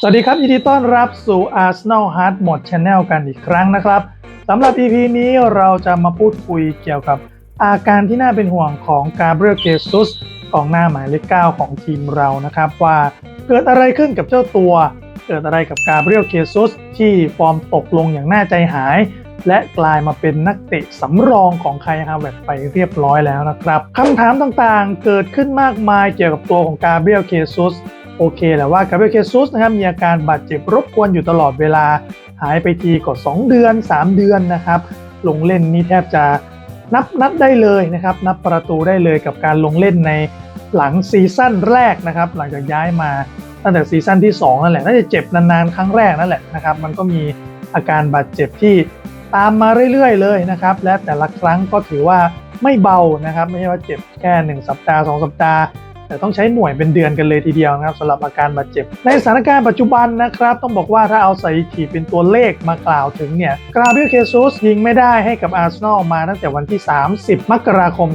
สวัสดีครับยินดีต้อนรับสู่ Arsenal Hard Mode Channel กันอีกครั้งนะครับสำหรับ EP นี้เราจะมาพูดคุยเกี่ยวกับอาการที่น่าเป็นห่วงของกาเบรียลเ e ซุสกองหน้าหมายเลข9ของทีมเรานะครับ ว่าเกิดอะไรขึ้นกับเจ้าตัว เกิดอะไรกับกาเบรียลเ e ซุสที่ฟอร์มตกลงอย่างน่าใจหาย และกลายมาเป็นนักเตะสำรองของไคฮาวเวตไปเรียบร้อยแล้วนะครับคำถามต่างๆ เกิดขึ้นมากมายเกี่ยวกับตัวของกาเบรียลเ e ซุส โอเคแหละว่ากาเบรียลเคซุสนะครับมีอาการบาดเจ็บรบกวนอยู่ตลอดเวลาหายไปทีก็2เดือน 3 เดือนนะครับลงเล่นนี่แทบจะนับนับได้เลยนะครับ นับประตูได้เลยกับการลงเล่นในหลังซีซั่นแรกนะครับ หลังจากย้ายมาตั้งแต่ซีซั่นที่2นั่นแหละน่าจะเจ็บนานๆครั้งแรกนั่นแหละนะครับ มันก็มีอาการบาดเจ็บที่ตามมาเรื่อยๆเลยนะครับ และแต่ละครั้งก็ถือว่าไม่เบานะครับ ไม่ใช่ว่าเจ็บแค่ 1 สัปดาห์ 2 สัปดาห์ แต่ต้องใช้หน่วยเป็นเดือนกันเลยทีเดียวนะครับสำหรับอาการบาดเจ็บ ในสถานการณ์ปัจจุบันนะครับ ต้องบอกว่าถ้าเอาสถิติเป็นตัวเลขมากล่าวถึงเนี่ยกราเบรียลเคซุสยิงไม่ได้ให้กับอาร์เซนอลมาตั้งแต่วันที่ 30 มกราคม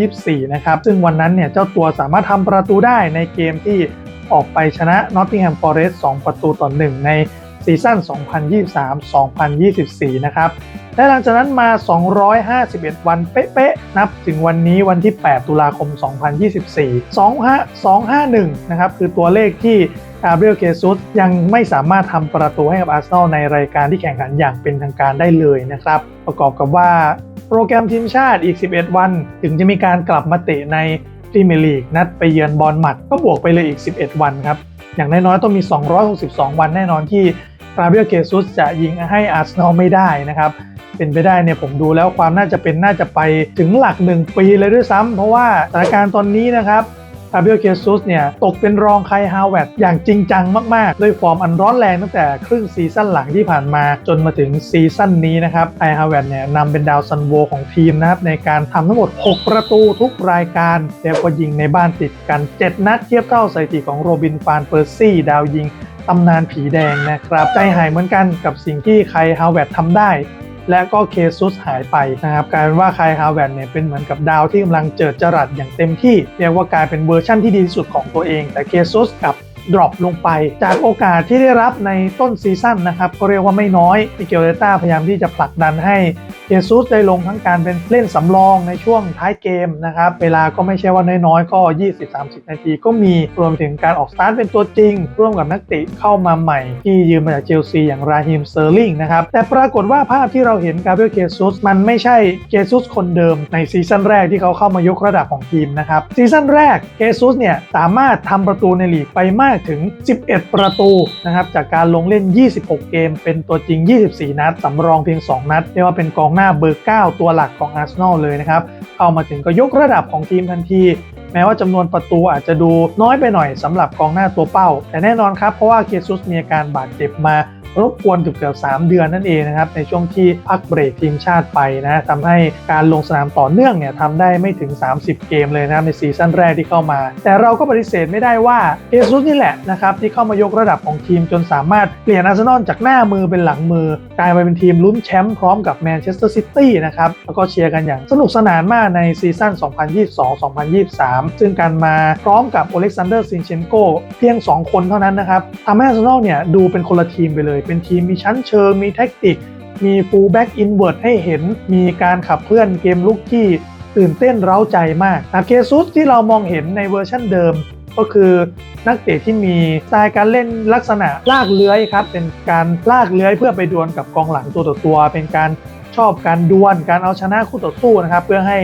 2024 นะครับซึ่งวันนั้นเนี่ยเจ้าตัวสามารถทำประตูได้ในเกมที่ออกไปชนะนอตติงแฮมฟอร์เรสต์2ประตูต่อ1ใน ซีซั่น 2023-2024 นะครับ และหลังจากนั้นมา 251 วันเป๊ะๆ นับถึงวันนี้วันที่ 8 ตุลาคม 2024 251นะครับ คือตัวเลขที่กาเบรียลเคซุสยังไม่สามารถทำประตูให้กับอาร์เซนอลในรายการที่แข่งขันอย่างเป็นทางการได้เลยนะครับ ประกอบกับว่าโปรแกรมทีมชาติอีก 11 วัน ถึงจะมีการกลับมาเตะในพรีเมียร์ลีกนัดไปเยือนบอลหมัดก็บวกไปเลยอีก 11 วันครับ อย่างน้อยๆต้องมี 262 วันแน่นอนที่ กาเบียลเคซุสจะยิงให้อาร์เซนอลไม่ได้นะครับ เป็นไปได้เนี่ยผมดูแล้วความน่าจะเป็นน่าจะไปถึงหลัก 1 ปีเลยด้วยซ้ำเพราะว่าสถานการณ์ตอนนี้นะครับคาเบลเคซุสเนี่ยตกเป็นรองไคฮาวเวตอย่างจริงจังมาก ๆ ด้วยฟอร์มอันร้อนแรงตั้งแต่ครึ่งซีซั่นหลังที่ผ่านมาจนมาถึงซีซั่นนี้นะครับไคฮาวเวตเนี่ยนำเป็นดาวซันโวของทีมนะครับในการทำทั้งหมด 6 ประตูทุกรายการแล้วก็ยิงในบ้านติดกัน 7 นัดเทียบเท่าสถิติของโรบินฟานเปอร์ซี่ดาวยิง ตำนานผีแดงนะครับใจหายเหมือนกันกับสิ่งที่ใครฮาวเวดทำได้ และก็เคซุสหายไปนะครับกลายเป็นว่าใครฮาวเวดเนี่ยเป็นเหมือนกับดาวที่กำลังเจิดจรัสอย่างเต็มที่ เรียกว่ากลายเป็นเวอร์ชั่นที่ดีที่สุดของตัวเอง แต่เคซุสกับ ดรอปลงไป จากโอกาสที่ได้รับในต้นซีซั่นนะครับ ก็เรียกว่าไม่น้อยมิเกลเดต้าพยายามที่จะผลักดันให้เคซุสได้ลงทั้งการเป็นเล่นสำรองในช่วงท้ายเกมนะครับ เวลาก็ไม่ใช่ว่าน้อยๆ ก็ 20-30 นาทีก็มีรวมถึงการออกสตาร์ทเป็นตัวจริง ร่วมกับนักเตะเข้ามาใหม่ ที่ยืมมาจากเชลซีอย่างราฮิมเซอร์ลิงนะครับ แต่ปรากฏว่าภาพที่เราเห็นกาเบรียลเคซุสมันไม่ใช่เคซุสคนเดิมในซีซั่นแรกที่เขาเข้ามายกระดับของทีมนะครับซีซั่นแรกเคซุสเนี่ยสามารถทำประตูในลีกไปมากถึง 11 ประตูนะครับจากการลงเล่น 26 เกม เป็นตัวจริง 24 นัด สำรองเพียง 2 นัดเรียกว่าเป็นกองหน้าเบอร์ 9 ตัวหลักของอาร์เซนอลเลยนะครับ เข้ามาถึงก็ยกระดับของทีมทันที แม้ว่าจำนวนประตูอาจจะดูน้อยไปหน่อยสำหรับกองหน้าตัวเป้า แต่แน่นอนครับเพราะว่าเคซุสมีอาการบาดเจ็บมา รบกวนเกือบเกือบ3เดือนนั่นเองนะครับในช่วงที่พักเบรกทีมชาติไปนะทำให้การลงสนามต่อเนื่องเนี่ยทำได้ไม่ถึง 30 เกมเลยนะครับในซีซั่นแรกที่เข้ามา แต่เราก็ปฏิเสธไม่ได้ว่าเคซุสนี่แหละนะครับที่เข้ามายกระดับของทีมจนสามารถเปลี่ยนอาร์เซนอลจากหน้ามือเป็นหลังมือกลายมาเป็นทีมลุ้นแชมป์พร้อมกับแมนเชสเตอร์ซิตี้นะครับแล้วก็เชียร์กันอย่างสนุกสนานมากในซีซั่น 2022-2023 ซึ่งการมาพร้อมกับโอเล็กซานเดอร์ซินเชนโกเพียง 2 คนเท่านั้นนะครับทำให้อาร์เซนอลเนี่ยดูเป็นคนละทีมไปเลยเป็นทีมมีชั้นเชิง มีแท็กติก มีฟูลแบ็กอินเวิร์ดให้เห็น มีการขับเคลื่อนเกมลุกที่ตื่นเต้นเร้าใจมากแต่เคซุสที่เรามองเห็นในเวอร์ชั่นเดิม ก็คือนักเตะที่มีสไตล์การเล่นลักษณะลากเลื้อยครับ เป็นการลากเลื้อยเพื่อไปดวลกับกองหลังตัวต่อตัว เป็นการชอบการดวลการเอาชนะคู่ต่อสู้นะครับ เพื่อให้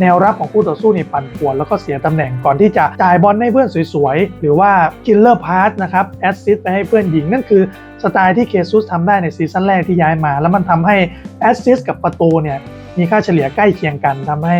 แนวรับของคู่ต่อสู้นี่ปั่นป่วนแล้วก็เสียตำแหน่งก่อนที่จะจ่ายบอลให้เพื่อนสวยๆ หรือว่าคิลเลอร์พาสนะครับแอสซิสต์ไปให้เพื่อนหญิงนั่นคือสไตล์ที่เคซุสทำได้ในซีซั่นแรกที่ย้ายมา แล้วมันทำให้แอสซิสต์กับประตูเนี่ยมีค่าเฉลี่ยใกล้เคียงกันทำให้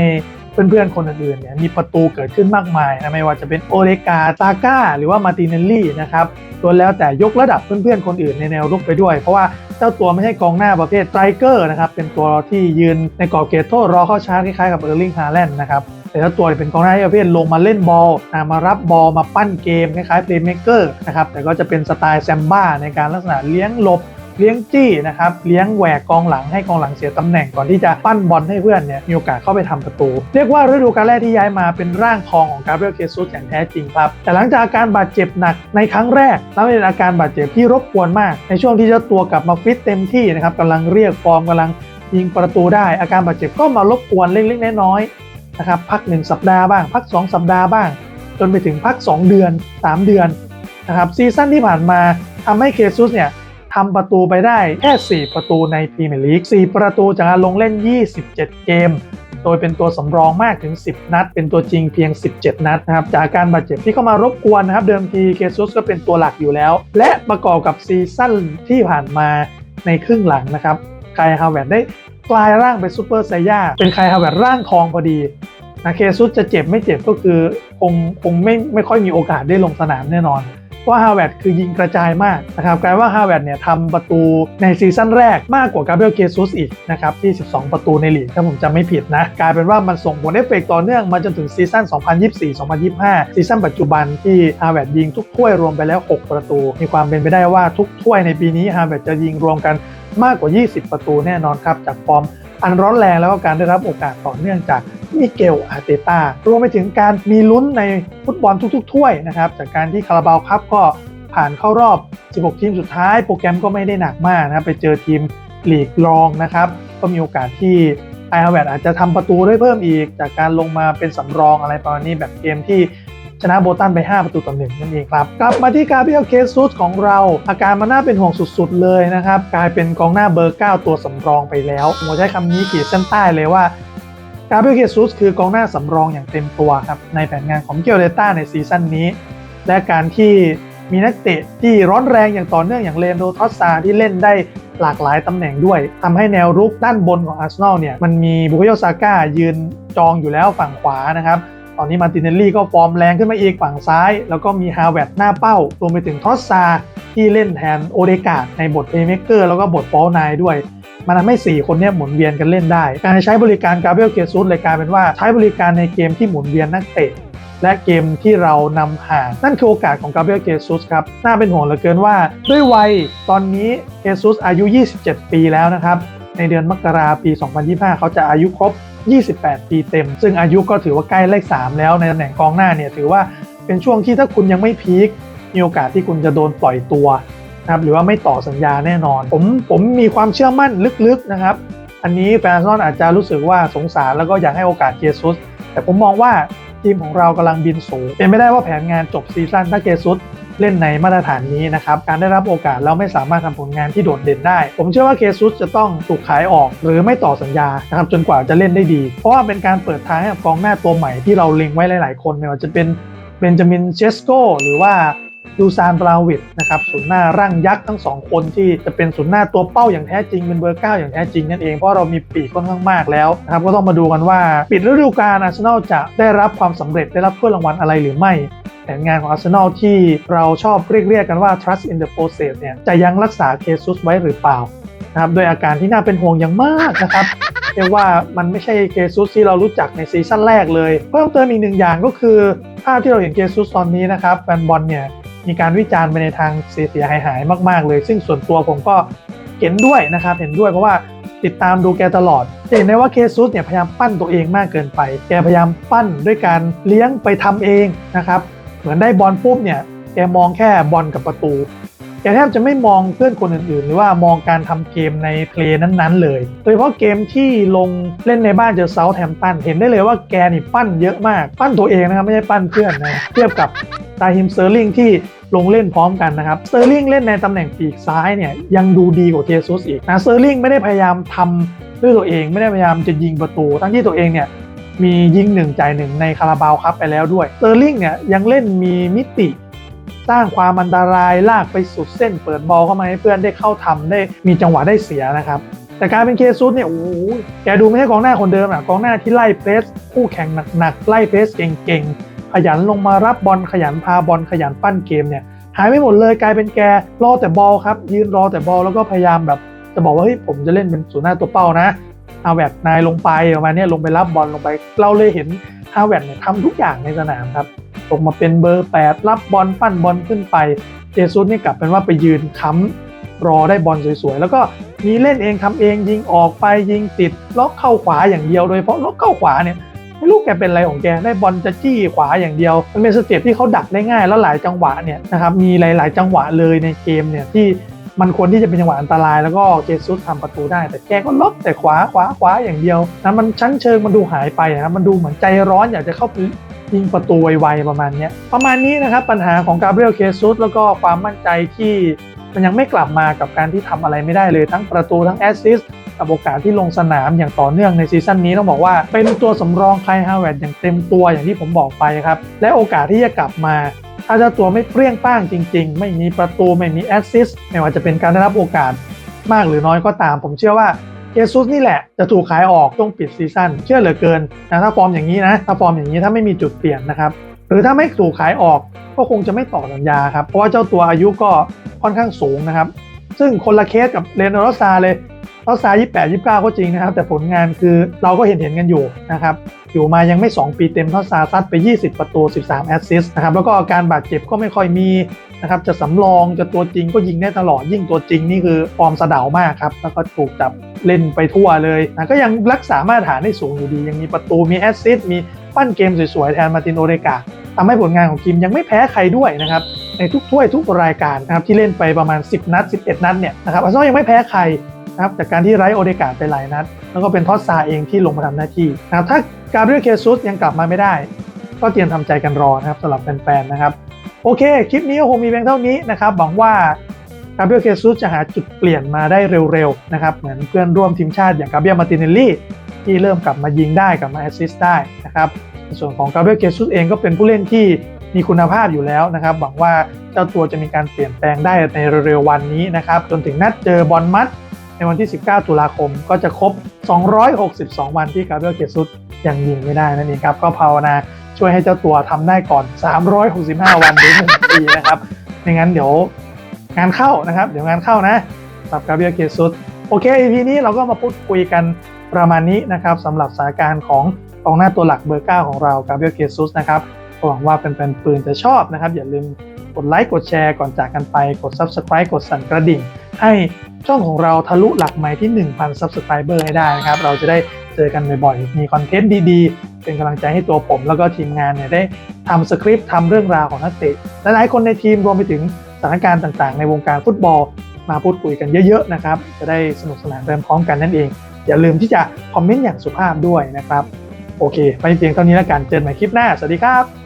เพื่อนๆคนอื่นๆเนี่ยมีประตูเกิดขึ้นมากมายนะไม่ว่าจะเป็นโอเลกาตาก้า หรือว่ามาติเนลลี่นะครับตัวแล้วแต่ยกระดับเพื่อนๆคนอื่นในแนวรุกไปด้วย เพราะว่าเจ้าตัวไม่ใช่กองหน้าประเภทไตรเกอร์นะครับเป็นตัวที่ยืนในกรอบเขตโทษรอเข้าชาร์จคล้ายๆกับเออร์ลิงฮาแลนด์นะครับแต่เจ้าตัวเนี่ยเป็นกองหน้าประเภทลงมาเล่นบอลนะมารับบอลมาปั้นเกมคล้ายๆเพลย์เม k เกอร์นะครับแต่ก็จะเป็นสไตล์แซมบ้าในการลักษณะเลี้ยงหลบ เลี้ยงจี้นะครับเลี้ยงแหวกกองหลังให้กองหลังเสียตำแหน่งก่อนที่จะปั้นบอลให้เพื่อนเนี่ยมีโอกาสเข้าไปทำประตู เรียกว่าฤดูกาลแรกที่ย้ายมาเป็นร่างทองของกาเบรียลเคซุสอย่างแท้จริงครับ แต่หลังจากอาการบาดเจ็บหนักในครั้งแรกแล้วเป็นอาการบาดเจ็บที่รบกวนมาก ในช่วงที่เจ้าตัวกลับมาฟิตเต็มที่นะครับกำลังเรียกฟอร์มกำลังยิงประตูได้ อาการบาดเจ็บก็มารบกวนเล็กๆน้อยๆนะครับพัก 1 สัปดาห์บ้าง พัก 2 สัปดาห์บ้าง จนไปถึงพัก 2 เดือน 3 เดือนนะครับซีซั่นที่ผ่านมาทำให้เคซุสเนี่ย ทำประตูไปได้แค่ 4 ประตูในพรีเมียร์ลีก 4 ประตูจากการลงเล่น 27 เกม โดยเป็นตัวสำรองมากถึง 10 นัด เป็นตัวจริงเพียง 17 นัดนะครับ จากการบาดเจ็บที่เข้ามารบกวนนะครับ เดิมทีเคซุสก็เป็นตัวหลักอยู่แล้ว และประกอบกับซีซั่นที่ผ่านมาในครึ่งหลังนะครับไคฮาวเวร์ดได้กลายร่างเป็นซูเปอร์ไซย่า เป็นไคฮาวเวร์ดร่างทองพอดีนะเคซุสจะเจ็บไม่เจ็บก็คือคงคงไม่ไม่ค่อยมีโอกาสได้ลงสนามแน่นอน เพราฮาวเวร์ดคือยิงกระจายมากนะครับกลายว่าฮาวเวร์ดเนี่ยทำประตูในซีซั่นแรกมากกว่ากาเบรียลเกซุสอีกนะครับที่ 12 ประตูในลีกถ้าผมจำไม่ผิดนะ กลายเป็นว่ามันส่งผลเอฟเฟกต่อเนื่องมาจนถึงซีซั่น 2024-2025 ซีซั่นปัจจุบันที่ฮาวเวร์ดยิงทุกถ้วยรวมไปแล้ว 6 ประตู มีความเป็นไปได้ว่าทุกถ้วยในปีนี้ฮาวเวร์ดจะยิงรวมกันมากกว่า 20 ประตูแน่นอนครับจากฟอร์มอันร้อนแรงแล้วก็การได้รับโอกาสต่อเนื่องจาก มิเกลอาร์เตตารวมไปถึงการมีลุ้นในฟุตบอลทุกๆ ถ้วยนะครับ จากการที่คาราบาวคัพก็ผ่านเข้ารอบ 16 ทีมสุดท้าย โปรแกรมก็ไม่ได้หนักมากนะครับไปเจอทีมลีกรองนะครับ ก็มีโอกาสที่ไอฮาวเวร์ดอาจจะทำประตูได้เพิ่มอีก จากการลงมาเป็นสำรองอะไรประมาณนี้แบบเกมที่ชนะโบตันไป 5 ประตูต่อหนึ่งนั่นเองครับ กลับมาที่กาเบียลเคซุสของเรา อาการมันน่าเป็นห่วงสุดๆเลยนะครับ กลายเป็นกองหน้าเบอร์ 9 ตัวสำรองไปแล้วผมใช้คำนี้ขีดเส้นใต้เลยว่า กาเบรียลเคซุสคือกองหน้าสำรองอย่างเต็มตัวครับในแผนงานของเกียวเดต้าในซีซั่นนี้ และการที่มีนักเตะที่ร้อนแรงอย่างต่อเนื่องอย่างเลนโดทอสซาที่เล่นได้หลากหลายตำแหน่งด้วยทำให้แนวรุกด้านบนของอาร์เซนอลเนี่ยมันมีบุคโยซาก้ายืนจองอยู่แล้วฝั่งขวานะครับตอนนี้มาร์ตินเนลลี่ก็ฟอร์มแรงขึ้นมาอีกฝั่งซ้าย แล้วก็มีฮาวเวร์ดหน้าเป้ารวมไปถึงทอสซาที่เล่นแทนโอเดกาดในบทเพลย์เมกเกอร์แล้วก็บทฟอลนายด้วย มันทำให้ 4 คนเนี้หมุนเวียนกันเล่นได้ การใช้บริการกาเบรียลเกซุสเลยกลายเป็นว่าใช้บริการในเกมที่หมุนเวียนนักเตะและเกมที่เรานำห่างนั่นคือโอกาสของกาเบรียลเกซุสครับ น่าเป็นห่วงเหลือเกินว่า ด้วยวัยตอนนี้เกซุสอายุ 27 ปีแล้วนะครับ ในเดือนมกราปี 2025 เขาจะอายุครบ 28 ปีเต็ม ซึ่งอายุก็ถือว่าใกล้เลข 3 แล้วในตำแหน่งกองหน้าเนี่ยถือว่าเป็นช่วงที่ถ้าคุณยังไม่พีคมีโอกาสที่คุณจะโดนปล่อยตัว นะครับหรือว่าไม่ต่อสัญญาแน่นอน ผมผมมีความเชื่อมั่นลึกๆนะครับ อันนี้แฟนซอลอาจจะรู้สึกว่าสงสารแล้วก็อยากให้โอกาสเกซุสแต่ผมมองว่าทีมของเรากำลังบินสูง เป็นไม่ได้ว่าแผนงานจบซีซั่นถ้าเกซุสเล่นในมาตรฐานนี้นะครับ การได้รับโอกาสแล้วไม่สามารถทำผลงานที่โดดเด่นได้ ผมเชื่อว่าเคซุสจะต้องถูกขายออก หรือไม่ต่อสัญญานะครับจนกว่าจะเล่นได้ดี เพราะว่าเป็นการเปิดทางให้กับกองหน้าตัวใหม่ที่เราเล็งไว้หลาย ๆ คนไม่ว่าจะเป็นเบนจามินเชสโกหรือว่า ดูซานบราวิดนะครับศูนย์หน้าร่างยักษ์ทั้งสองคนที่จะเป็นศูนย์หน้าตัวเป้าอย่างแท้จริงเป็นเบอร์เก้าอย่างแท้จริงนั่นเองเพราะเรามีปีกค่อนข้างมากแล้วนะครับก็ต้องมาดูกันว่าปิดฤดูกาลอาร์เซนอลจะได้รับความสำเร็จได้รับถ้วยรางวัลอะไรหรือไม่แผนงานของอาร์เซนอลที่เราชอบเรียกเรียกกันว่า trust in the process เนี่ยจะยังรักษาเคซุสไว้หรือเปล่านะครับโดยอาการที่น่าเป็นห่วงอย่างมากนะครับเรียกว่ามันไม่ใช่เคซุสที่เรารู้จักในซีซั่นแรกเลยเพิ่มเติมอีกหนึ่งอย่างก็คือภาพที่เราเห็นเคซุสตอนนี้นะครับแฟนบอลเนี่ย มีการวิจารณ์ไปในทางเสียหายหายมาก ๆ เลย ซึ่งส่วนตัวผมก็เห็นด้วยนะครับเห็นด้วยเพราะว่าติดตามดูแกตลอดจะเห็นได้ว่าเคซุสเนี่ยพยายามปั้นตัวเองมากเกินไป แกพยายามปั้นด้วยการเลี้ยงไปทำเองนะครับ เหมือนได้บอลปุ๊บเนี่ยแกมองแค่บอลกับประตูแกแทบจะไม่มองเพื่อนคนอื่นๆ หรือว่ามองการทำเกมในเพลย์นั้นๆ เลย โดยเฉพาะเกมที่ลงเล่นในบ้านเจอเซาท์แฮมป์ตัน เห็นได้เลยว่าแกนี่ปั้นเยอะมาก ปั้นตัวเองนะครับไม่ใช่ปั้นเพื่อนนะ เทียบกับ ตาฮิมเซอร์ลิงที่ลงเล่นพร้อมกันนะครับเซอร์ลิงเล่นในตำแหน่งปีกซ้ายเนี่ยยังดูดีกว่าเทซุสอีกนะเซอร์ลิงไม่ได้พยายามทำด้วยตัวเองไม่ได้พยายามจะยิงประตู ทั้งที่ตัวเองเนี่ยมียิงหนึ่งจ่ายหนึ่งในคาราบาวครับไปแล้วด้วยเซอร์ลิงเนี่ยยังเล่นมีมิติสร้างความอันตรายลากไปสุดเส้นเปิดบอลเข้ามาให้เพื่อนได้เข้าทำได้มีจังหวะได้เสียนะครับ แต่การเป็นเคซุสเนี่ยโอ้โหแกดูไม่ใช่กองหน้าคนเดิมอะกองหน้าที่ไล่เพรสคู่แข่งหนักๆไล่เพรสเก่งๆ ขยันลงมารับบอลขยันพาบอลขยันปั้นเกมเนี่ยหายไปหมดเลยกลายเป็นแกรอแต่บอลครับยืนรอแต่บอลแล้วก็พยายามแบบจะบอกว่าเฮ้ยผมจะเล่นเป็นศูนย์หน้าตัวเป้านะเอาแบบนายลงไปประมาณเนี้ยลงไปรับบอลลงไป เราเลยเห็นฮาวเวิร์ดเนี่ยทำทุกอย่างในสนามครับลงมาเป็นเบอร์ 8 รับบอลปั้นบอลขึ้นไปเจซุสนี่กลับเป็นว่าไปยืนค้รอได้บอลสวยๆ แล้วก็มีเล่นเองทำเองยิงออกไปยิงติดล็อกเข้าขวาอย่างเดียวโดยเฉพาะล็อกเข้าขวาเนี่ย ไม่รู้แกเป็นอะไรของแกได้บอลจะจี้ขวาอย่างเดียว มันเป็นสเต็ปที่เขาดักได้ง่ายแล้วหลายจังหวะเนี่ยนะครับมีหลาย ๆ จังหวะเลยในเกมเนี่ยที่มันควรที่จะเป็นจังหวะอันตรายแล้วก็เจซุสทำประตูได้ แต่แกก็ล็อกแต่ขวาขวาขวาอย่างเดียวนะมันชั้นเชิงมันดูหายไปนะมันดูเหมือนใจร้อนอยากจะเข้าไปยิงประตูไวๆประมาณนี้ประมาณนี้นะครับปัญหาของกาเบรียลเคซุสแล้วก็ความมั่นใจที่มันยังไม่กลับมากับการที่ทำอะไรไม่ได้เลยทั้งประตูทั้งแอสซิสต์ กับโอกาสที่ลงสนามอย่างต่อเนื่องในซีซั่นนี้ต้องบอกว่าเป็นตัวสำรองไคลฮาวเวร์ดอย่างเต็มตัวอย่างที่ผมบอกไปครับ และโอกาสที่จะกลับมาถ้าเจ้าตัวไม่เปรี้ยงป้างจริง ๆ ไม่มีประตูไม่มีแอสซิสต์ไม่ว่าจะเป็นการได้รับโอกาสมากหรือน้อยก็ตาม ผมเชื่อว่าเยซุสนี่แหละจะถูกขายออกต้องปิดซีซั่นเชื่อเหลือเกินนะถ้าฟอร์มอย่างนี้นะถ้าฟอร์มอย่างนี้ถ้าไม่มีจุดเปลี่ยนนะครับหรือถ้าไม่ถูกขายออกก็คงจะไม่ต่อสัญญาครับเพราะว่าเจ้าตัวอายุก็ค่อนข้างสูงนะครับ ซึ่งคนละเคสกับเรนโรซาเลย รอซาย28 29 ก็จริงนะครับ แต่ผลงานคือเราก็เห็นเห็นกันอยู่นะครับ อยู่มายังไม่ 2 ปีเต็มเท่าซาซัดไป 20 ประตู 13 แอสซิสต์นะครับ แล้วก็อาการบาดเจ็บก็ไม่ค่อยมีนะครับ จะสำรองจะตัวจริงก็ยิงได้ตลอด ยิ่งตัวจริงนี่คือฟอร์มสะเดามากครับ แล้วก็ถูกจับเล่นไปทั่วเลยนะก็ยังรักษามาตรฐานได้สูงอยู่ดี ยังมีประตู มีแอสซิสต์ มีปั้นเกมสวยๆ แทนมาร์ตินโอเดกาทำให้ผลงานของทีมยังไม่แพ้ใครด้วยนะครับในทุกถ้วยทุกรายการนะครับที่เล่นไปประมาณ 10 นัด 11 นัดเนี่ยนะครับอาร์เซนอลยังไม่แพ้ใคร นะครับจากการที่ไร้โอเดกาไปหลายนัด แล้วก็เป็นทอสซาเองที่ลงมาทำหน้าที่นะครับถ้าการเรียกเคซุสยังกลับมาไม่ได้ ก็เตรียมทำใจกันรอนะครับสำหรับแฟนๆนะครับโอเค คลิปนี้ก็คงมีเพียงเท่านี้นะครับหวังว่ากาเบรียลเคซุสจะหาจุดเปลี่ยนมาได้เร็วๆนะครับเหมือนเพื่อนร่วมทีมชาติอย่างกาเบรียลมาติเนลลี่ที่เริ่มกลับมายิงได้กลับมาแอสซิสต์ได้นะครับส่วนของกาเบรียลเคซุสเองก็เป็นผู้เล่นที่มีคุณภาพอยู่แล้วนะครับหวังว่าเจ้าตัวจะมีการเปลี่ยนแปลงได้ในเร็วๆวันนี้นะครับจนถึงนัดเจอบอลมัด ในวันที่ 19 ตุลาคมก็จะครบ 262 วันที่กาเบรียลเคซุสยังยิงไม่ได้นั่นเองครับ ก็ภาวนาช่วยให้เจ้าตัวทำได้ก่อน 365 วันหรือ1ปีนะครับไม่งั้นเดี๋ยวงานเข้านะครับ เดี๋ยวงานเข้านะสำหรับกาเบียเกซุสโอเค EP นี้เราก็มาพูดคุยกันประมาณนี้นะครับสำหรับสถานการณ์ของกองหน้าตัวหลักเบอร์ 9 ของเรากาเบียเกซุสนะครับหวังว่าเป็นแฟนๆปืนจะชอบนะครับ อย่าลืมกดไลค์กดแชร์ก่อนจากกันไปกด Subscribe กดสั่นกระดิ่ง ให้ช่องของเราทะลุหลักไมล์ที่ 1,000 Subscriber ให้ได้นะครับ เราจะได้เจอกันบ่อยๆ มีคอนเทนต์ดีๆ เป็นกำลังใจให้ตัวผมแล้วก็ทีมงานเนี่ยได้ทำสคริปต์ทำเรื่องราวของนักเตะหลายๆคนในทีมรวมไปถึงสถานการณ์ต่างๆ ในวงการฟุตบอลมาพูดคุยกันเยอะๆนะครับ จะได้สนุกสนานไปพร้อมกันนั่นเอง อย่าลืมที่จะคอมเมนต์อย่างสุภาพด้วยนะครับ โอเค ไปเพียงเท่านี้แล้วกัน เจอกันใหม่คลิปหน้า สวัสดีครับ